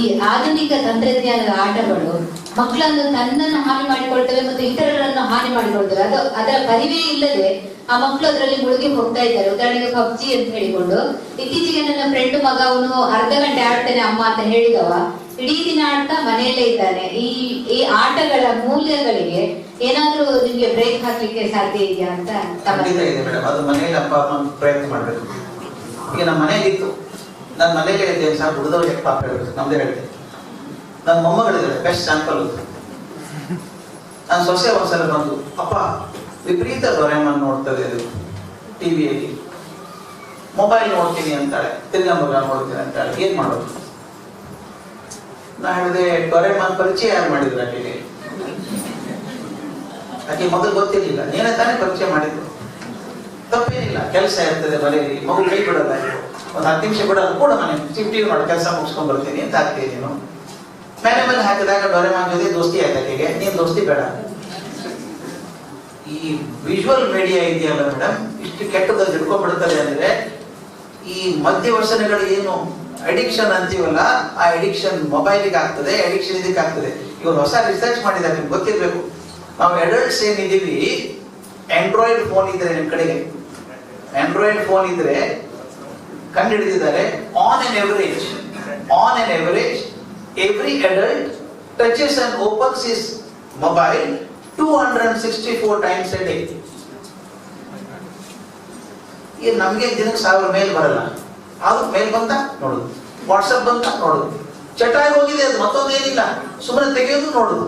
ಈ ಆಧುನಿಕ ತಂತ್ರಜ್ಞಾನದ ಆಟಗಳು, ಮಕ್ಕಳನ್ನು ತನ್ನನ್ನು ಹಾನಿ ಮಾಡಿಕೊಳ್ತವೆ ಮತ್ತು ಇತರರನ್ನು ಹಾನಿ ಮಾಡಿಕೊಳ್ತವೆ. ಅದು ಅದರ ಪರಿವೇ ಇಲ್ಲದೆ ಆ ಮಕ್ಕಳು ಅದರಲ್ಲಿ ಮುಳುಗಿ ಹೋಗ್ತಾ ಇದ್ದಾರೆ. ಉದಾಹರಣೆಗೆ ಪಬ್ಜಿ ಅಂತ ಹೇಳಿಕೊಂಡು, ಇತ್ತೀಚೆಗೆ ನನ್ನ ಫ್ರೆಂಡ್ ಮಗ ಅವನು ಅರ್ಧ ಗಂಟೆ ಆಡ್ತಾನೆ, ಅಮ್ಮ ಅಂತ ಹೇಳಿದವ. ಇಡೀ ದಿನ ಆಡ್ತಾ ಮನೆಯಲ್ಲೇ ಇದ್ದಾನೆ. ಈ ಈ ಆಟಗಳ ಮೂಲ್ಯಗಳಿಗೆ ಏನಾದ್ರೂ ನಿಮ್ಗೆ ಬ್ರೇಕ್ ಹಾಕ್ಲಿಕ್ಕೆ ಸಾಧ್ಯ ಇದೆಯಾ ಅಂತ ಮನೆಯಲ್ಲಿ ಅಪ್ಪ ಅಮ್ಮ ಪ್ರಯತ್ನ ಮಾಡಬೇಕು. ಈಗ ನಮ್ಮ ಮನೆಯಲ್ಲಿತ್ತು. ನನ್ನ ಮನೆ ಇದ್ದೆ ಸಹ ಹುಡುದವ್ರು ಹೆಕ್ ಪಾಪ ಹೇಳಬೇಕು ನಮ್ದೇ ಹೇಳ್ತೀನಿ ನನ್ನ ಮೊಮ್ಮಗಳಿದ್ದಾರೆ ಬೆಸ್ಟ್ ಸ್ಯಾಂಪಲ್ ನನ್ನ ಸೊಸೆ ಒಂದ್ಸಲ ಬಂದು, ಅಪ್ಪ, ವಿಪರೀತ ದೊರೆಮನ್ ನೋಡ್ತದೆ ಅದು ಟಿವಿಯಲ್ಲಿ ಮೊಬೈಲ್ ನೋಡ್ತೀನಿ ಅಂತಾಳೆ ತಿರ್ಗಾ ಮಗ ನೋಡ್ತೀನಿ ಅಂತಾಳೆ, ಏನ್ ಮಾಡೋದು? ನಾ ಹೇಳಿದೆ ಡೊರೆಮನ್ ಪರಿಚಯ ಯಾರು ಮಾಡಿದ್ರು ಆಕೆಗೆ? ಆಕೆ ಮೊದಲು ಗೊತ್ತಿರಲಿಲ್ಲ, ನೀನೇ ತಾನೇ ಪರಿಚಯ ಮಾಡಿದ್ರು ತಪ್ಪೇನಿಲ್ಲ, ಕೆಲಸ ಇರ್ತದೆ ಮನೆಯಲ್ಲಿ, ಮಗು ಕೈ ಬಿಡಲ್ಲ ಒಂದು ಹತ್ತು ನಿಮಿಷ ಕೂಡ ಕೂಡ ಮನೆ. ಚಿಟ್ಟಿ ನೋಡಿ ಕೆಲಸ ಮುಗಿಸ್ಕೊಂಡ್ ಬರ್ತೀನಿ ಅಂತ ಆಗ್ತೀನಿ ನೀನು. ಮೇಲೆ ಮೇಲೆ ಹಾಕಿದಾಗ ಡೊರೆ ಜೊತೆ ದೋಸ್ತಿ ಆಯ್ತು ಆಕೆಗೆ ನೀನ್ ದೋಸ್ತಿ ಬೇಡ. ಈ ವಿಜುವಲ್ ಮೀಡಿಯಾ ಇದೆಯಲ್ಲ ಮೇಡಮ್ ಇಷ್ಟು ಕೆಟ್ಟದಲ್ಲಿ ಹಿಡ್ಕೊಂಡ್ಬಿಡ್ತದೆ ಅಂದ್ರೆ ಈ ಮಧ್ಯವಸನಗಳು ಏನು ಅಡಿಕ್ಷನ್ ಅಂತೀವಲ್ಲ, ಆ ಅಡಿಕ್ಷನ್ ಮೊಬೈಲಿಗೆ ಆಗ್ತದೆ ಅಡಿಕ್ಷನ್ ಇದಕ್ಕೆ ಆಗ್ತದೆ. ಇವರು ಹೊಸ ರಿಸರ್ಚ್ ಮಾಡಿದ್ದಾರೆ, ನಿಮ್ಗೆ ಗೊತ್ತಿರಬೇಕು. ನಾವು ಅಡಲ್ಟ್ಸ್ ಏನಿದ್ದೀವಿ ಆಂಡ್ರಾಯ್ಡ್ ಫೋನ್ ಇದ್ರೆ ನಿಮ್ ಕಡೆಗೆ. ಆಂಡ್ರಾಯ್ಡ್ ಫೋನ್ ಇದ್ರೆ ಕಂಡು ಹಿಡಿದಿದ್ದಾರೆ on an average on an average every adult touches and opens is mobile two hundred sixty four times a day ಈಗ ನಮಗೆ ದಿನಕ್ಕೆ ಸಾವಿರ ಮೇಲ್ ಬರಲ್ಲ. ಅದು ಮೇಲ್ ಬಂತ ನೋಡುದು. ವಾಟ್ಸಪ್ ಬಂತ ನೋಡುದು. ಚಟ ಆಗಿ ಹೋಗಿದೆ, ಅದು ಮತ್ತೊಂದೇನಿಲ್ಲ ಸುಮ್ಮನೆ ತೆಗೆಯೋದು ನೋಡುದು.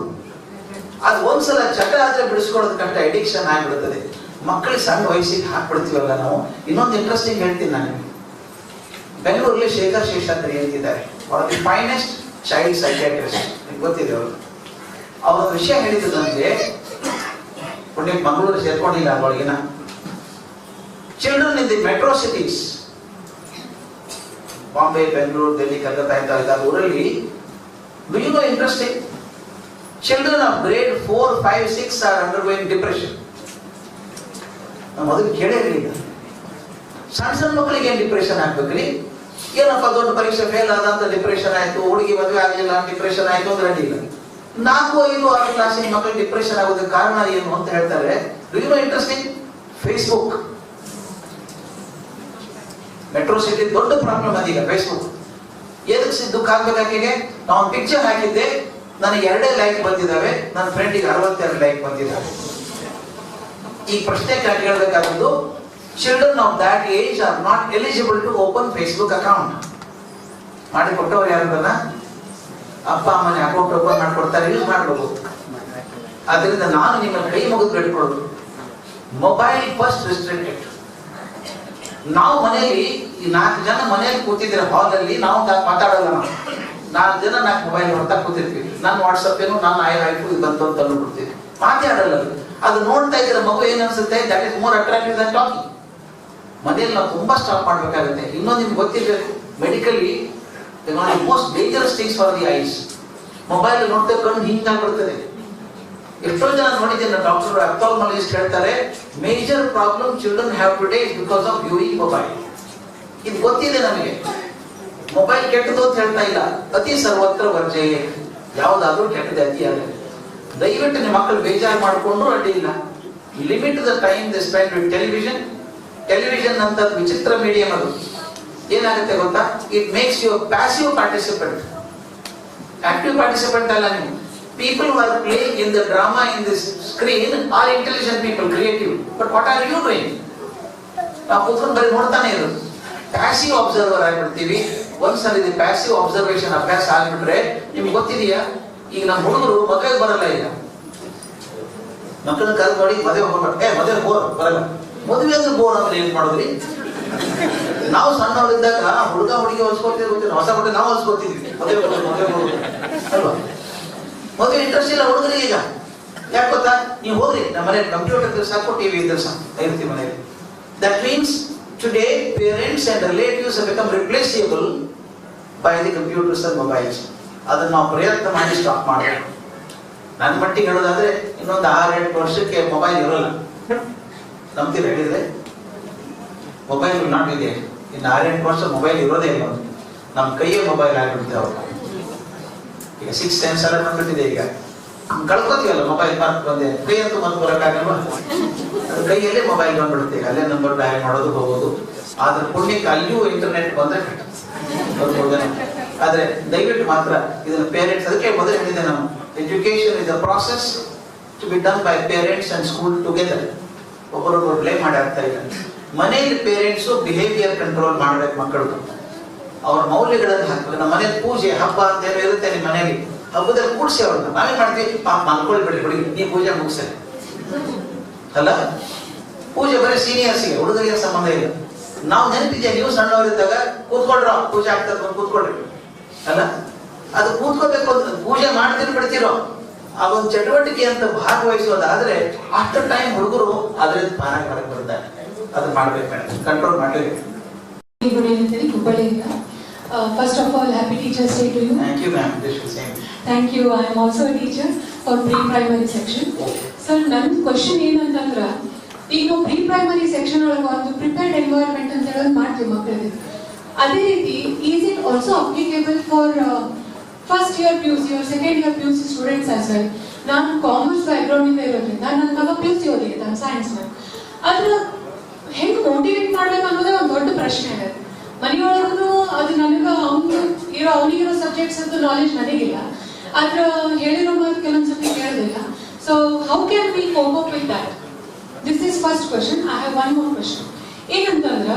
ಅದು ಒಂದ್ಸಲ ಚಟ ಆದ್ರೆ ಬಿಡಿಸ್ಕೊಳ್ಳೋದು ಕಷ್ಟ ಅಡಿಕ್ಷನ್ ಆಗಿಬಿಡುತ್ತದೆ. ಮಕ್ಕಳಿಗೆ ಸಣ್ಣ ವಯಸ್ಸಿಗೆ ಹಾಕ್ಬಿಡ್ತೀವಲ್ಲ ನಾವು? ಇನ್ನೊಂದು ಇಂಟ್ರೆಸ್ಟಿಂಗ್ ಹೇಳ್ತೀನಿ ನಾನು. ಬೆಂಗಳೂರಲ್ಲಿ ಶೇಖರ್ ಶೇಷಾದ್ರಿ ಅಂತಿದ್ದಾರೆ one of the finest child psychiatrist ಗೊತ್ತಿದೆ ಅವರು? ಅವರ ವಿಷಯ ಹೇಳಿದ್ದು ನನಗೆ ಪುಣ್ಯ ಮಂಗಳೂರು ಸೇರ್ಕೊಂಡಿಲ್ಲ ಅವಳಿಗಿನ children in the metro cities Bombay Bengaluru Delhi Calcutta ಇಂತ ಊರಲ್ಲಿ no interesting children of grade four five six are undergoing depression ನಾವು ಅದಕ್ಕೆ ಕೇಳೇ ಇರಲಿಲ್ಲ. ಸಣ್ಣ ಸಣ್ಣ ಮಕ್ಕಳಿಗೆ ಏನು ಡಿಪ್ರೆಷನ್ ಆಗ್ಬೇಕ್ರಿ? ಏನಪ್ಪ ದೊಡ್ಡ ಪರೀಕ್ಷೆ ಫೇಲ್ ಆದಂತ ಡಿಪ್ರೆಷನ್ ಆಯ್ತು, ಹುಡುಗಿ ಮದುವೆ ಆಗಲಿಲ್ಲ ಡಿಪ್ರೆಷನ್ ಆಯ್ತು ಅಂದ್ರೆ ಅಡ್ಡಿಲ್ಲ ನಾಲ್ಕು, ಐದು, ಆರು ಕ್ಲಾಸಿನ ಮಕ್ಕಳಿಗೆ ಡಿಪ್ರೆಷನ್ ಆಗೋದಕ್ಕೆ ಕಾರಣ ಏನು ಅಂತ ಹೇಳ್ತಾರೆ you interesting Facebook metro city ದೊಡ್ಡ ಪ್ರಾಬ್ಲಮ್ ಅದೀಗ ಫೇಸ್ಬುಕ್ ಎದಕ್ಕೆ ಸಿದ್ದು ದುಃಖ ಆಗ್ಬೇಕು ನಾವು ಪಿಕ್ಚರ್ ಹಾಕಿದ್ದೆ, ನನಗೆ ಎರಡೇ ಲೈಕ್ ಬಂದಿದ್ದಾವೆ, ನನ್ನ ಫ್ರೆಂಡಿಗೆ ಅರವತ್ತೆರಡು ಲೈಕ್ ಬಂದಿದ್ದಾವೆ. ಈ ಪ್ರಶ್ನೆ ಕೇಳಬೇಕಾದದ್ದು children of that age are not eligible to open Facebook account ಮಾಡಿ ಕೊಟ್ಟವ್ರು ಯಾರು ಅಪ್ಪ ಅಮ್ಮನ ಅಕೌಂಟ್ ಓಪನ್ ಮಾಡ್ಕೊಡ್ತಾರೆ ಯೂಸ್ ಮಾಡಬಹುದು ಅದರಿಂದ ನಾನು ನಿಮ್ಮ ಕೈ ಮುಗಿದು ಬಿಟ್ಕೊಳ್ಳೋದು ಮೊಬೈಲ್ ಫಸ್ಟ್ ರಿಸ್ಟ್ರಿಕ್ಟೆಡ್ ನಾವು ಮನೆಯಲ್ಲಿ, ಈ ನಾಲ್ಕು ಜನ ಮನೆಯಲ್ಲಿ ಕೂತಿದ್ರೆ ಹಾಲ್ ಅಲ್ಲಿ ನಾವು ಮಾತಾಡಲ್ಲ ನಾವು. ನಾಲ್ಕು ಜನ ನಾಲ್ಕು ಮೊಬೈಲ್ ನೋಡ್ತಾ ಕೂತಿರ್ತೀವಿ. ನನ್ನ ವಾಟ್ಸಪ್ ಏನು ನಾನು ಆಯ್ ಆಯ್ತು ಇದು ಬಂತು ಅಂತ ಅಂದ್ಬಿಡ್ತೀವಿ. ಮಾತಾಡಲ್ಲ ಅದು. ಅದು ನೋಡ್ತಾ ಇದ್ರೆ ಮಗು ಏನು ಅನ್ಸುತ್ತೆ? That is more attractive than talking ಮನೆಯಲ್ಲಿ ನಾವು ತುಂಬಾ ಸ್ಟಾಪ್ ಮಾಡಬೇಕಾಗುತ್ತೆ. ಇನ್ನೊಂದು ನಿಮ್ಗೆ ಗೊತ್ತಿರಬೇಕು medically most dangerous things for the eyes mobile ನೋಡ್ತಾ ಕಣ್ಣು ಹಿಂಗಾಗ್ಬಿಡ್ತದೆ ಎಷ್ಟೋ ಜನ ನೋಡಿದ್ದೇನೆ ಡಾಕ್ಟರ್ ಅಪ್ಥಾಲ್ಮಾಲಜಿಸ್ಟ್ ಹೇಳ್ತಾರೆ major problem children have today is because of viewing mobile ಇದು ಗೊತ್ತಿದೆ ನಮಗೆ. ಮೊಬೈಲ್ ಕೆಟ್ಟದು ಅಂತ ಹೇಳ್ತಾ ಇಲ್ಲ. ಅತಿ ಸರ್ವತ್ರ ವರ್ಜೆ. ಯಾವ್ದಾದ್ರೂ ಕೆಟ್ಟದೆ ಅತಿ ಆಗುತ್ತೆ ದಯವಿಟ್ಟು ನಿಮ್ಮ ಮಕ್ಕಳು ಬೇಜಾರು ಮಾಡಿಕೊಂಡ್ರು ಅಡ್ಡಿ ಇಲ್ಲ. Limit the time the spend with television television ಅಂತ ವಿಚಿತ್ರ ಮೀಡಿಯಂ ಅದು. ಏನಾಗುತ್ತೆ ಗೊತ್ತಾ? It makes you passive participant active participant ಅಲ್ಲ ನೀವು. People are playing in the drama in this screen are intelligent people creative but what are you doing ನಾವು ಕೂತ್ಕೊಂಡು ಬರೀ ನೋಡ್ತಾನೆ ಇರೋದು. ಪ್ಯಾಸಿವ್ ಅಬ್ಸರ್ವರ್ ಆಗಿಬಿಡ್ತೀವಿ. ಒಂದ್ಸಲ ಇದು ಪ್ಯಾಸಿವ್ ಅಬ್ಸರ್ವೇಷನ್ ಅಭ್ಯಾಸ ಆಗಿಬಿಟ್ರೆ, ನಿಮ್ಗೆ ಗೊತ್ತಿದೆಯಾ? ಈಗ ನಮ್ಮ ಹುಡುಗರು ಮದುವೆಗೆ ಬರಲ್ಲ ಈಗ. ಮಕ್ಕಳನ್ನ ಕರೆದು ನೋಡಿ ಮದುವೆ ಹೋಗ್ಬೇಕು ಏ ಮದುವೆ ಹೋಗ ಬರಲ್ಲ. ಮದುವೆ ಅಂದ್ರೆ ಬೋರ್ ಅಂದ್ರೆ ಏನ್ ಮಾಡಿದ್ರಿ? ನಾವು ಸಣ್ಣವರಿದ್ದಾಗ ಹುಡುಗ ಹುಡುಗಿ ಹೊಸ್ಕೊತೀವಿ ಗೊತ್ತಿಲ್ಲ, ಹೊಸ ಬಟ್ಟೆ ನಾವು ಹೊಲ್ಸ್ಕೊಳ್ತಿದ್ವಿ ಮದುವೆ ಮದುವೆ ಅಲ್ವಾ? ಮದುವೆ ಇಂಟ್ರೆಸ್ಟ್ ಇಲ್ಲ ಹುಡುಗರಿಗೆ ಈಗ. ಯಾಕೆ ಗೊತ್ತಾ? ನೀವು ಹೋಗ್ರಿ, ನಮ್ಮ ಮನೇಲಿ ಕಂಪ್ಯೂಟರ್ ಸಾಕು ಟಿವಿ ಇದ್ರೆ ಸಾಕು ಇರ್ತೀವಿ ಮನೆಯಲ್ಲಿ that means today parents and relatives become replaceable by the computers and mobiles ಅದನ್ನ ನಾವು ಪ್ರಯತ್ನ ಮಾಡಿ ಸ್ಟಾಪ್ ಮಾಡಬೇಕು. ನನ್ನ ಮಟ್ಟಿಗೆ ಹೇಳೋದಾದ್ರೆ, ಇನ್ನೊಂದು ಆರು ಎಂಟು ವರ್ಷಕ್ಕೆ ಮೊಬೈಲ್ ಇರೋಲ್ಲ. ನಂಬ್ತೀರ ಹೇಳಿದ್ರೆ ಮೊಬೈಲ್ ನಾಟ್ ಇದೆ ಇನ್ನು ಆರೆಂಟು ವರ್ಷ ಮೊಬೈಲ್ ಇರೋದೇ ಇಲ್ಲ ನಮ್ಮ ಕೈಯೇ ಮೊಬೈಲ್ ಆಗಿಬಿಡುತ್ತೆ ಅವರು. ಈಗ ಸಿಕ್ಸ್ ಟೈಮ್ಸ್ ಎಲ್ಲ ಬಂದ್ಬಿಟ್ಟಿದೆ ಈಗ. ಕಳ್ಕೊತೀವಲ್ಲ ಮೊಬೈಲ್ ಮಾರ್ಕ್ ಬಂದೆ. ಕೈ ಅಂತೂ ಬಂದು ಬರೋಕ್ಕಾಗಲ್ವಾ ಅದು ಕೈಯಲ್ಲೇ ಮೊಬೈಲ್ ಬಂದ್ಬಿಡುತ್ತೆ. ಈಗ ಅಲ್ಲೇ ನಂಬರ್ ಡಯಲ್ ಮಾಡೋದು ಹೋಗೋದು. ಆದ್ರೆ ಪುಣ್ಯಕ್ಕೆ ಅಲ್ಲಿಯೂ ಇಂಟರ್ನೆಟ್ ಬಂದ್ರೆ. ಆದ್ರೆ ದಯವಿಟ್ಟು ಮಾತ್ರ ಇದನ್ನ ಪೇರೆಂಟ್ಸ್ ಅದಕ್ಕೆ ಮೊದಲು ಹೇಳಿದೆ ನಾನು education is a process to be done by parents and school together ಒಬ್ಬರೊಬ್ಬರು blame ಮಾಡಿ ಆಗ್ತಾ ಇಲ್ಲ ಮನೆಯಲ್ಲಿ ಪೇರೆಂಟ್ಸು ಬಿಹೇವಿಯರ್ ಕಂಟ್ರೋಲ್ ಮಾಡ್ಬೇಕು ಮಕ್ಕಳು. ಅವ್ರ ಮೌಲ್ಯಗಳನ್ನು ಹಾಕಬೇಕು. ನಮ್ಮ ಮನೇಲಿ ಪೂಜೆ, ಹಬ್ಬ ಅಂತ ಇರುತ್ತೆ ನಿಮ್ಮ ಮನೆಯಲ್ಲಿ ಹಬ್ಬದಲ್ಲಿ ಕೂಡಿಸಿ ಅವ್ರನ್ನ. ನಾವೇ ಮಾಡ್ತೀವಿ? ಪಾಪ ಅನ್ಕೊಳ್ಳಿ ಬಿಡಿ ಹುಡುಗಿ, ನೀ ಪೂಜೆ ಮುಗಿಸಲಿ ಅಲ್ಲ? ಪೂಜೆ ಬರೀ ಸೀನಿಯರ್ಸ್ಗೆ ಹುಡುಗರಿಗೆ ಸಂಬಂಧ ಇಲ್ಲ. ನಾವು ನೆನಪಿದ್ಯಾ, ನೀವು ಸಣ್ಣವರಿದ್ದಾಗ ಕೂತ್ಕೊಳ್ರ ಪೂಜೆ ಆಗ್ತದೆ ಕೂತ್ಕೊಳ್ರಿ. ಅಲ್ಲ? ಅದು ಕೂತ್ಕೋಬೇಕು ಪೂಜೆ ಮಾಡ್ತೀನಿ ಬಿಡ್ತಿರೋ. ಆ ಒಂದು ಚಟುವಟಿಕೆ ಅಂತ ಭಾಗವಹಿಸೋದಾದ್ರೆ ಅಷ್ಟು ಟೈಮ್ ಹುಡುಗರು ಅದರಿಂದ ಪಾನ ಮಾಡಕ್ ಬರ್ತಾರೆ. ಅದನ್ನ ಮಾಡ್ಬೇಕು ಮೇಡಮ್ ಕಂಟ್ರೋಲ್ ಮಾಡ್ಬೇಕು ಗುಡ್ ಈವ್ನಿಂಗ್ ಹುಬ್ಬಳ್ಳಿಯಿಂದ first of all happy teachers day to you thank you ma'am this same thank you I am also teacher for pre primary section sir ನನ್ನ ಕ್ವಶನ್ ಏನಂತಂದ್ರೆ ಈಗ ನಾವು ಪ್ರೀ ಪ್ರೈಮರಿ ಸೆಕ್ಷನ್ ಒಳಗೆ ಒಂದು prepared environment ಅಂತ ಹೇಳೋದು ಮಾಡ್ತೀವಿ ಮಕ್ಕಳಿಗೆ ಅದೇ ರೀತಿ is it also applicable for first year P U C second year P U C students as well ನಾನು ಕಾಮರ್ಸ್ ಬ್ಯಾಕ್ಗ್ರೌಂಡ್ ಇಂದ ಇರೋದ್ರಿಂದ ನನ್ನ ಮಗ ಪಿ ಯು ಸಿ ಓದಿಗೆ ನಾನು ಸೈನ್ಸ್ ಅದ್ರ ಹೆಂಗ್ ಮೋಟಿವೇಟ್ ಮಾಡ್ಬೇಕು ಅನ್ನೋದೇ ಒಂದು ದೊಡ್ಡ ಪ್ರಶ್ನೆ ಇದೆ ಮನೆಯೊಳಗೂ ಅದು ನನಗೆ ಅವನು ಇರೋ, ಅವನಿಗಿರೋ ಸಬ್ಜೆಕ್ಟ್ಸ್ ಅಂತ ನಾಲೆಜ್ ನನಗಿಲ್ಲ ಆದ್ರೆ ಹೇಳಿರೋ ಮಾತು ಕೆಲವೊಂದ್ಸತಿ ಕೇಳೋದಿಲ್ಲ. So how can we cope up with that this is first question I have one more question ಏನಂತಂದ್ರೆ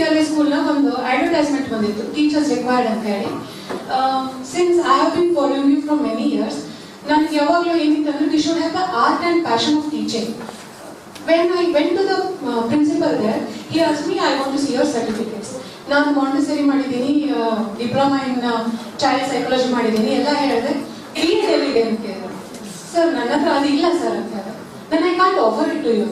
ವಿದ್ಯಾಲಯ ಸ್ಕೂಲ್ನ ಒಂದು ಅಡ್ವರ್ಟೈಸ್ಮೆಂಟ್ ಬಂದಿತ್ತು ಟೀಚರ್ಸ್ ರಿಕ್ವೈರ್ಡ್ ಅಂತ ಹೇಳಿ. Since I have been following you from many years ನನಗೆ ಯಾವಾಗಲೂ ಏನಿತ್ತಂದ್ರೆ we should have the art and passion of teaching when I went to the principal there, he asked me, I want to see your certificates. ನಾನು Montessori ಮಾಡಿದ್ದೀನಿ diploma in child psychology ಮಾಡಿದ್ದೀನಿ ಎಲ್ಲ ಹೇಳಿದೆ. B Ed ಎಲ್ಲಿದೆ ಅಂತ ಕೇಳಿದ್ರು sir ನನ್ನ ಹತ್ರ ಅದು ಇಲ್ಲ ಸರ್ ಅಂತ ಹೇಳಿದೆ ನಾನು I can't offer it to you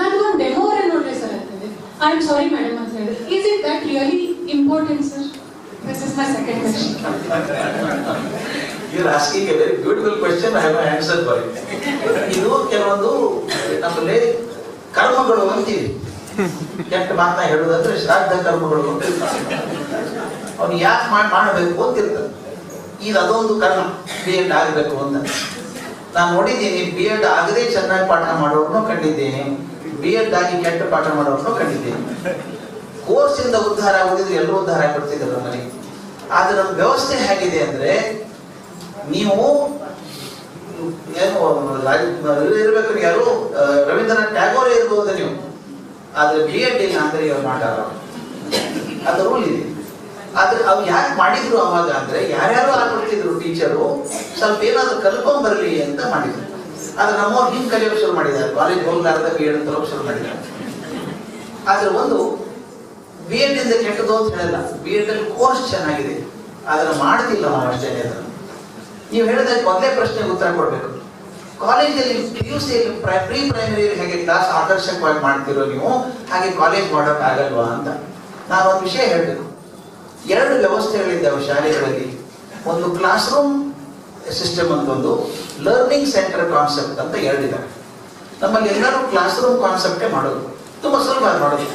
ನನಗೊಂದು ಡೆಮೋ ಅವರೇ ನೋಡ್ರಿ ಸರ್ ಅಂತಂದೆ ಐ ಆಮ್ ಸಾರಿ ಮೇಡಮ್ ಅಂತ ಹೇಳಿದೆ is it that really important sir this is my second question You're asking a very beautiful question, I have an answer for it. ಇದು ಕೆಲವೊಂದು ನಮ್ಮಲ್ಲಿ ಕರ್ಮಗಳು ಅಂತೀವಿ. ಕೆಟ್ಟ ಮಾತನ್ನ ಹೇಳುದಂದ್ರೆ ಶ್ರಾದ್ದ ಕರ್ಮಗಳು ಅಂತ ಅವ್ನು ಯಾಕೆ ಮಾಡಿ ಮಾಡಬೇಕು ಅಂತ ಇರ್ತದೆ ಇದು ಅದೊಂದು ಕರ್ಮ ಬಿ ಎಡ್ ಆಗಬೇಕು ಅಂತ. ನಾನು ನೋಡಿದ್ದೀನಿ ಬಿ ಎಡ್ ಆಗದೆ ಚೆನ್ನಾಗಿ ಪಾಠ ಮಾಡೋರ್ನು ಕಂಡಿದ್ದೇನೆ. ಬಿ ಎಡ್ ಆಗಿ ಕೆಟ್ಟ ಪಾಠ ಮಾಡೋದನ್ನು ಕಂಡಿದ್ದೇನೆ ಕೋರ್ಸ್ ಇಂದ ಉದ್ಧಾರ ಆಗೋದಿದ್ರೆ ಎಲ್ಲರೂ ಉದ್ಧಾರ ಆಗ್ಬಿಡ್ತಿದ್ರು ನಮ್ಮಲ್ಲಿ ಆದ್ರೆ ನಮ್ಮ ವ್ಯವಸ್ಥೆ ಹೇಗಿದೆ ಅಂದ್ರೆ ನೀವು ಏನು ಇರ್ಬೇಕು, ಯಾರು ರವೀಂದ್ರನಾಥ್ ಟ್ಯಾಗೋರ್ ಇರ್ಬೋದು ನೀವು. ಆದ್ರೆ ಬಿ ಎಡ್ ಇಲ್ಲ ಅಂದ್ರೆ ಇವ್ರು ಮಾಡಲ್ಲ ಅದು ರೂಲ್ ಇದೆ. ಆದ್ರೆ ಅವ್ರು ಯಾಕೆ ಮಾಡಿದ್ರು ಅವಾಗ ಅಂದ್ರೆ ಯಾರ್ಯಾರು ಆಗ್ಬಿಡ್ತಿದ್ರು ಟೀಚರು, ಸ್ವಲ್ಪ ಏನಾದ್ರು ಕಲ್ಕೊಂಡ್ ಬರಲಿ ಅಂತ ಮಾಡಿದ್ರು. ಆದ್ರೆ ನಮ್ಮವ್ರು ಹಿಂಗ್ ಕಲಿಯೋಕೆ ಶುರು ಮಾಡಿದ್ದಾರೆ. ಕಾಲೇಜ್ ಹೋಗ್ಲಾರ್ದ ಬಿ ಎಡ್ ತರೋಕೆ ಶುರು ಮಾಡಿದ್ದಾರೆ. ಆದ್ರೆ ಒಂದು ಬಿ ಎಡ್ ಇಂದ ಕೆಟ್ಟದ್ದು ಅಂತ ಹೇಳಲ್ಲ. ಬಿ ಎಡ್ ಅಲ್ಲಿ ಕೋರ್ಸ್ ಚೆನ್ನಾಗಿದೆ. ಆದ್ರೆ ಮಾಡ್ತಿಲ್ಲ ನಾವು ಅಷ್ಟೇ ಅದನ್ನು ನೀವು ಹೇಳಿದ್ರೆ ಮೊದಲೇ ಪ್ರಶ್ನೆಗೆ ಉತ್ತರ ಕೊಡ್ಬೇಕು. ಕಾಲೇಜಲ್ಲಿ P U C pre primary ಹೇಗೆ ಕ್ಲಾಸ್ ಆಕರ್ಷಕವಾಗಿ ಮಾಡ್ತಿರೋ ನೀವು, ಹಾಗೆ ಕಾಲೇಜ್ ಮಾಡೋಕ್ ಆಗಲ್ವಾ ಅಂತ. ನಾನು ಒಂದು ವಿಷಯ ಹೇಳಬೇಕು. ಎರಡು ವ್ಯವಸ್ಥೆಗಳಿದ್ದಾವೆ ಶಾಲೆಗಳಲ್ಲಿ. ಒಂದು ಕ್ಲಾಸ್ ರೂಮ್ ಸಿಸ್ಟಮ್ ಅಂತ ಒಂದು ಲರ್ನಿಂಗ್ ಸೆಂಟರ್ ಕಾನ್ಸೆಪ್ಟ್ ಅಂತ ಎರಡಿದ್ದಾವೆ ನಮ್ಮಲ್ಲಿ ಎಲ್ಲರೂ ಕ್ಲಾಸ್ ರೂಮ್ ಕಾನ್ಸೆಪ್ಟೇ ಮಾಡೋದು. ತುಂಬಾ ಸುಲಭ ಮಾಡೋದು.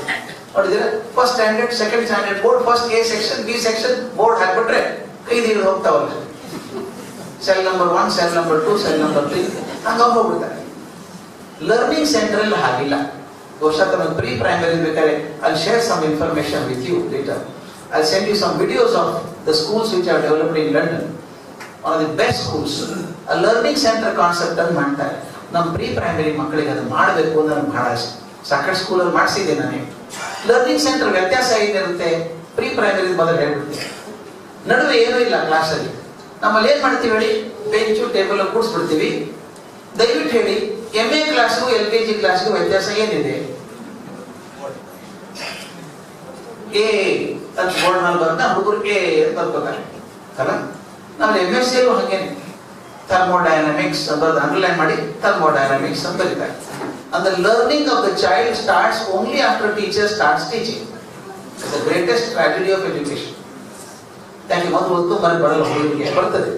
ನೋಡಿದ್ರೆ first standard second standard board first A section B section board ಹಾಕ್ಬಿಟ್ರೆ ಕೈ ನೀರು ಹೋಗ್ತಾವಲ್ಲ. Cell number one cell number two cell number three ಹಂಗ ಹೋಗ್ಬಿಡ್ತಾರೆ. ಲರ್ನಿಂಗ್ ಸೆಂಟರ್ ಅಲ್ಲಿ ಹಾಗಿಲ್ಲ. ಬಹುಶಃ ತಮಗೆ ಪ್ರೀ ಪ್ರೈಮರಿ ಬೇಕಾದ್ರೆ ಅಲ್ಲಿ share some information with you later I send you some videos of the schools which are developed in London of the best schools learning centre concept ಅಂತ ಮಾಡ್ತಾರೆ ನಮ್ಮ ಪ್ರೀ ಪ್ರೈಮರಿ ಮಕ್ಕಳಿಗೆ ಅದು ಮಾಡಬೇಕು ಅಂತ ನನಗೆ ಬಹಳ ಸಾಕಷ್ಟು ಸ್ಕೂಲಲ್ಲಿ ಮಾಡಿಸಿದ್ದೆ ನಾನು. ಲರ್ನಿಂಗ್ ಸೆಂಟರ್ ವ್ಯತ್ಯಾಸ ಏನಿರುತ್ತೆ? ಪ್ರೀ ಪ್ರೈಮರಿ ಮೊದಲು ಹೇಳ್ಬಿಡ್ತೀವಿ ನಡುವೆ ಏನೂ ಇಲ್ಲ ಕ್ಲಾಸಲ್ಲಿ ನಮ್ಮಲ್ಲಿ ಏನ್ ಮಾಡ್ತೀವಿ ಹೇಳಿ? ಬೆಂಚು ಟೇಬಲ್ ಕೂಡಿಸ್ಬಿಡ್ತೀವಿ ದಯವಿಟ್ಟು ಹೇಳಿ ಎಂ ಎ ಕ್ಲಾಸ್ಗೂ ಎಲ್ ಕೆ ಜಿ ಕ್ಲಾಸ್ಗೂ ವ್ಯತ್ಯಾಸ ಏನಿದೆ? ಏ ಅಂತ ಬೋರ್ಡ್ ಮೇಲೆ ಬಂದ ಹುಡುಗರು ಎ ನಾವು ಎಂ ಎಸ್ ಸಿಯಲ್ಲೂ ಹಾಗೇನೆ ಥರ್ಮೋಡೈನಮಿಕ್ಸ್ ಅಂತ ಅಂಡರ್ಲೈನ್ ಮಾಡಿ ಥರ್ಮೋಡೈನಮಿಕ್ಸ್ ಅಂತ ಬರೀತಾರೆ. ಅಂದ್ರೆ learning of the child starts only after teacher starts teaching the greatest tragedy of education ಯಾಕೆ ಮೊದಲು ಹೊತ್ತು ಮನೆ ಬರಲ್ಲ ಹುಡುಗರಿಗೆ ಬರ್ತದೆ?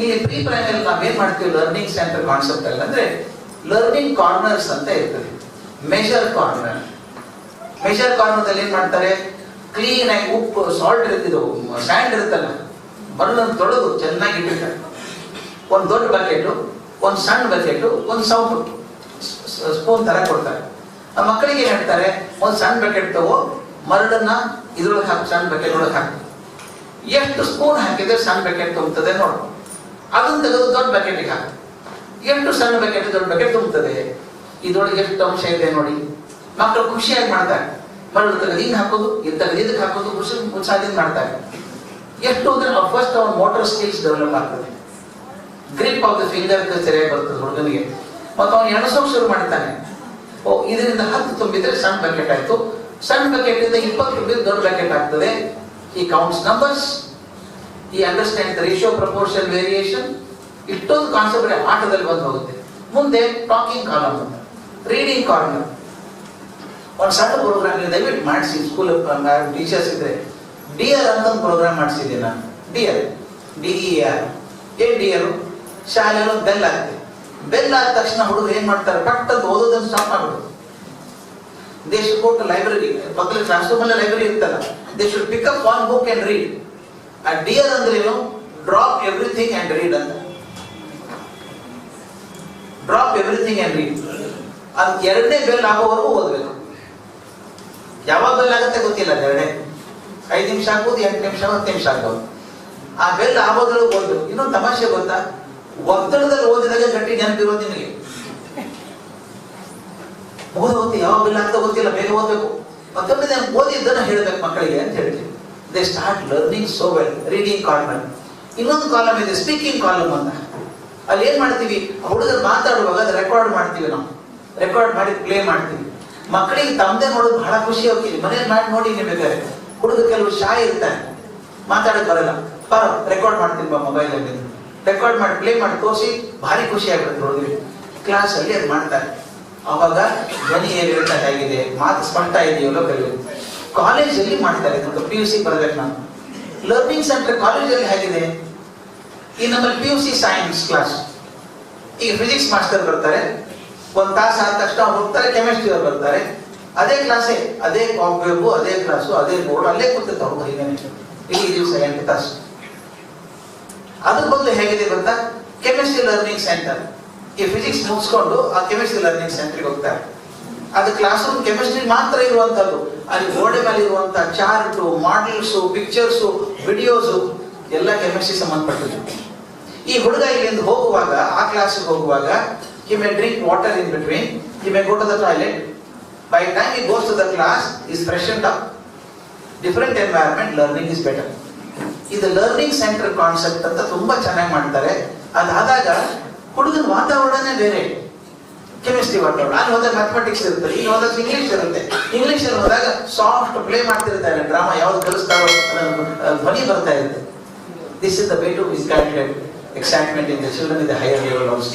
ಇಲ್ಲಿ ಪ್ರೀ ಪ್ರೈಮರಿ ನಾವೇನ್ ಮಾಡ್ತೀವಿ? ಲರ್ನಿಂಗ್ ಸೆಂಟರ್ ಕಾನ್ಸೆಪ್ಟ್ ಅಲ್ಲಿ ಅಂದ್ರೆ ಲರ್ನಿಂಗ್ ಕಾರ್ನರ್ಸ್ ಅಂತ ಇರ್ತದೆ. ಮೆಜರ್ ಕಾರ್ನರ್ ಮೆಜರ್ ಕಾರ್ನರ್ ಅಲ್ಲಿ ಏನ್ ಮಾಡ್ತಾರೆ? ಕ್ಲೀನ್ ಆಗಿ ಉಪ್ಪು ಸಾಲ್ಟ್ ಇರ್ತಿದ್ದು ಸ್ಯಾಂಡ್ ಇರುತ್ತಲ್ಲ? ಮರಳನ್ನು ತೊಳೆದು ಚೆನ್ನಾಗಿ ಇಟ್ಟಿರ್ತಾರೆ. ಒಂದು ದೊಡ್ಡ ಬಕೆಟು ಒಂದು ಸಣ್ಣ ಬಕೆಟು ಒಂದು ಸೌಟು ಸ್ಪೂನ್ ತರ ಕೊಡ್ತಾರೆ. ಆ ಮಕ್ಕಳಿಗೆ ಏನು ಹೇಳ್ತಾರೆ? ಒಂದು ಸಣ್ಣ ಬಕೆಟ್ ತಗೋ, ಮರಳನ್ನ ಇದ್ರೊಳಗೆ ಹಾಕಿ, ಸಣ್ಣ ಬಕೆಟ್ ಒಳಗೆ ಹಾಕಿ. ಎಷ್ಟು ಸ್ಪೂನ್ ಹಾಕಿದ್ರೆ ಸಣ್ಣ ಬಕೆಟ್ ತುಂಬುತ್ತದೆ ನೋಡು. ಅದನ್ನು ತೆಗೆದು ದೊಡ್ಡ ಬಕೆಟಿಗೆ ಹಾಕಿ. ಎಷ್ಟು ಸಣ್ಣ ಬಕೆಟ್ ದೊಡ್ಡ ಬಕೆಟ್ ತುಂಬುತ್ತದೆ ಇದ್ರೊಳಗೆ ಎಷ್ಟು ಅಂಶ ಇದೆ ನೋಡಿ. ಮಕ್ಕಳು ಖುಷಿಯಾಗಿ ಮಾಡ್ತಾರೆ. ಮರಳು ತೆಗೆದು ಹಿಂಗೆ ಹಾಕೋದು, ಇದು ತೆಗೆದು ಇದಕ್ಕೆ ಹಾಕೋದು, ಖುಷಿ, ಉತ್ಸಾಹದಿಂದ ಮಾಡ್ತಾರೆ. ಎಷ್ಟು ಅಂದ್ರೆ ಫಸ್ಟ್ ಅವನ ಮೋಟರ್ ಸ್ಕಿಲ್ಸ್ ಡೆವಲಪ್ ಆಗ್ತದೆ. ಗ್ರಿಪ್ ಆಫ್ ದ ಫಿಂಗರ್ ಸರಿಯಾಗಿ ಬರ್ತದೆ ಹುಡುಗನಿಗೆ. ಮತ್ತು ಅವನು ಎಣಸೋಕ್ ಶುರು ಮಾಡ್ತಾನೆ ಓ, ಇದರಿಂದ ಹತ್ತು ತುಂಬಿದ್ರೆ ಸಣ್ಣ ಬಕೆಟ್ ಆಯ್ತು. ಸಣ್ಣ ಬಕೆಟ್ ಇಂದ ಇಪ್ಪತ್ತು ತುಂಬಿದ್ರೆ ದೊಡ್ಡ ಬಕೆಟ್ ಆಗ್ತದೆ. ಈ ಕೌಂಟ್ಸ್ ನಂಬರ್ಸ್ ಈ ಅಂಡರ್ಸ್ಟ್ಯಾಂಡ್ ರೇಷಿಯೋ ಪ್ರಪೋರ್ಷನ್ ವೇರಿಯೇಷನ್ ಇಷ್ಟೊಂದು ಕಾನ್ಸೆಪ್ಟ್ ಆಟದಲ್ಲಿ ಬಂದು ಹೋಗುತ್ತೆ. ಮುಂದೆ ಟಾಕಿಂಗ್ ಕಾಲಮ್ ಅಂತ ರೀಡಿಂಗ್ ಕಾರ್ನರ್ ಒಂದು ಸಣ್ಣ ಪ್ರೋಗ್ರಾಮ್ ದಯವಿಟ್ಟು ಮಾಡಿಸಿ ಸ್ಕೂಲ್ ಟೀಚರ್ಸ್ ಇದ್ರೆ. ಡಿ ಆರ್ ಅಂತ ಒಂದು ಪ್ರೋಗ್ರಾಮ್ ಮಾಡಿಸಿದ್ದೆ ನಾನು. D R D E R ಏನ್ ಡಿ ಆರ್ ಶಾಲೆಯಲ್ಲಿ ಬೆಲ್ ಆಗುತ್ತೆ ಬೆಲ್ ಆದ ತಕ್ಷಣ ಹುಡುಗರು ಏನ್ ಮಾಡ್ತಾರೆ? ಪಟ್ ಅಂತ ಓದೋದನ್ನು ಸ್ಟಾಪ್ ಮಾಡ್ಬಿಡೋದು ದೇಶ ಶುಡ್ ಗೋ ಟು ಲೈಬ್ರರಿ ಪಕ್ಕದ ಕ್ಲಾಸ್ ರೂಮ್ ಅಲ್ಲಿ ಲೈಬ್ರರಿ ಇರ್ತಲ್ಲ. They should pick up one book and read ಆ ಡಿ ಆರ್ ಅಂದ್ರೆ ಏನು? ಡ್ರಾಪ್ ಎವ್ರಿಥಿಂಗ್ ಅಂಡ್ ರೀಡ್ ಅಂತ. ಡ್ರಾಪ್ ಎವ್ರಿಥಿಂಗ್ ಅಂಡ್ ರೀಡ್ ಅದು ಎರಡನೇ ಬೆಲ್ ಆಗೋವರೆಗೂ ಓದಬೇಕು. ಯಾವಾಗ ಬೆಲ್ ಆಗುತ್ತೆ ಗೊತ್ತಿಲ್ಲ ಎರಡನೇ ಐದು ನಿಮಿಷ ಆಗ್ಬೋದು, ಎಂಟು ನಿಮಿಷ ಹತ್ತು ನಿಮಿಷ ಆಗ್ಬೋದು. ಆ ಬೆಲ್ ಆಗೋದ್ರೊಳಗೆ ಓದ್ಬೇಕು ಇನ್ನೊಂದು ತಮಾಷೆ ಗೊತ್ತಾ? ಒತ್ತಡದಲ್ಲಿ ಓದಿದಾಗ ಗಟ್ಟಿ ನೆನಪಿರೋದು ನಿಮಗೆ. ಓದ್, ಓದಿ ಯಾವ ಬೆಲ್ ಅಂತ ಗೊತ್ತಿಲ್ಲ, ಬೇಗ ಓದಬೇಕು. ಮತ್ತೊಮ್ಮೆ ನಾನು ಓದಿದ್ದನ್ನ ಹೇಳ್ಬೇಕು ಮಕ್ಕಳಿಗೆ ಅಂತ ಹೇಳ್ತೀವಿ they start learning so well reading column ಇನ್ನೊಂದು ಕಾಲಮ್ ಇದೆ ಸ್ಪೀಕಿಂಗ್ ಕಾಲಮ್ ಅಂತ. ಅಲ್ಲಿ ಏನ್ ಮಾಡ್ತೀವಿ? ಹುಡುಗರು ಮಾತಾಡುವಾಗ ಅದು ರೆಕಾರ್ಡ್ ಮಾಡ್ತೀವಿ ನಾವು. ರೆಕಾರ್ಡ್ ಮಾಡಿ ಪ್ಲೇ ಮಾಡ್ತೀವಿ. ಮಕ್ಕಳಿಗೆ ತಮ್ಮದೇ ನೋಡೋದು ಬಹಳ ಖುಷಿ ಹೋಗ್ತೀವಿ ಮನೇಲಿ ಮಾಡಿ ನೋಡಿ ನಿಮಗೆ ಹುಡುಗ ಕೆಲವು ಶಾಯ ಇರ್ತಾನೆ. ಮಾತಾಡಕ್ ಬರಲ್ಲ. ಬರ ರೆಕಾರ್ಡ್ ಮಾಡ್ತೀನಿ ಬಾ ಮೊಬೈಲ್ ಅಲ್ಲಿ. ರೆಕಾರ್ಡ್ ಮಾಡಿ ಪ್ಲೇ ಮಾಡಿ ತೋರಿಸಿ ಭಾರಿ ಖುಷಿ ಆಗ್ಬಿಡುತ್ತೆ ಹುಡುಗರಿಗೆ. ಕ್ಲಾಸ್ ಅಲ್ಲಿ ಅದು ಮಾಡ್ತಾರೆ. ಅವಾಗ ಧ್ವನಿ ಏರಿಳಿತ ಹೇಗಿದೆ? ಮಾತು ಸ್ಪಷ್ಟ ಇದೆಯಲ್ಲೋ ಕಲಿಯೋದು ಕಾಲೇಜಲ್ಲಿ ಮಾಡ್ತಾರೆ. ಪಿ ಯು ಸಿ ಬರ್ಬೇಕು ನಾನು. ಲರ್ನಿಂಗ್ ಸೆಂಟರ್ ಕಾಲೇಜಲ್ಲಿ ಹೇಗಿದೆ? ಈ ನಮ್ಮಲ್ಲಿ P U C science class ಈಗ ಫಿಸಿಕ್ಸ್ ಮಾಸ್ಟರ್ ಬರ್ತಾರೆ. ಒಂದು ತಾಸು ಆದ ತಕ್ಷಣ ಹೋಗ್ತಾರೆ ಕೆಮಿಸ್ಟ್ರಿ ಅವ್ರು ಬರ್ತಾರೆ. ಅದೇ ಕ್ಲಾಸೇ ಅದೇ ಕಾಂಪ್ಲೇಬು ಅದೇ ಕ್ಲಾಸು ಅದೇ ಬೋರ್ಡ್ ಅಲ್ಲೇ ಕೂತಿರ್ತಾರೆ ಹುಡುಗರು ಹೀಗೆ ಇಲ್ಲಿ ದಿವಸ ಎಂಟು ತಾಸು. ಅದ್ರ ಬದಲು ಹೇಗಿದೆ ಗೊತ್ತಾ? ಕೆಮಿಸ್ಟ್ರಿ ಲರ್ನಿಂಗ್ ಸೆಂಟರ್ ಈ ಫಿಸಿಕ್ಸ್ ಮುಗಿಸ್ಕೊಂಡು ಆ ಕೆಮಿಸ್ಟ್ರಿ ಲರ್ನಿಂಗ್ ಸೆಂಟರ್ಗೆ ಹೋಗ್ತಾರೆ. ಅದು ಕ್ಲಾಸ್ ರೂಮ್ ಕೆಮಿಸ್ಟ್ರಿ ಮಾತ್ರ ಇರುವಂತದ್ದು ಅಲ್ಲಿ ಗೋಡೆ ಮೇಲೆ ಇರುವಂತ ಚಾರ್ಟ್ ಮಾಡೆಲ್ಸ್ ಪಿಕ್ಚರ್ಸ್ ವಿಡಿಯೋಸ್ ಎಲ್ಲ ಕೆಮಿಸ್ಟ್ರಿ ಸಂಬಂಧಪಟ್ಟಿದ್ದು ಈ ಹುಡುಗ ಇಲ್ಲಿಂದ ಹೋಗುವಾಗ, ಆ ಕ್ಲಾಸಿಗೆ ಹೋಗುವಾಗ he may drink water in between he may go the toilet by time he goes to the class he is freshened up. Different environment, learning is better ಇದು ಲರ್ನಿಂಗ್ ಸೆಂಟರ್ ಕಾನ್ಸೆಪ್ಟ್ ಅಂತ ತುಂಬಾ ಚೆನ್ನಾಗಿ ಮಾಡ್ತಾರೆ. ಅದಾದಾಗ ಹುಡುಗನ ವಾತಾವರಣನೇ ಬೇರೆ. ಕೆಮಿಸ್ಟ್ರಿ ವಾತಾವರಣ ಅಲ್ಲಿ ಹೋದಾಗ ಮ್ಯಾಥಮೆಟಿಕ್ಸ್ ಇರುತ್ತೆ ಇಲ್ಲಿ ಹೋದಾಗ ಇಂಗ್ಲಿಷ್ ಇರುತ್ತೆ. ಇಂಗ್ಲಿಷ್ ಅಲ್ಲಿ ಹೋದಾಗ ಸಾಫ್ಟ್ ಪ್ಲೇ ಮಾಡ್ತಿರ್ತಾರೆ ಡ್ರಾಮಾ ಯಾವ್ದು ಕಲಿಸ್ತಾರೋ ಧ್ವನಿ ಬರ್ತಾ ಇರುತ್ತೆ. This is the way to excitement in the children in the higher level also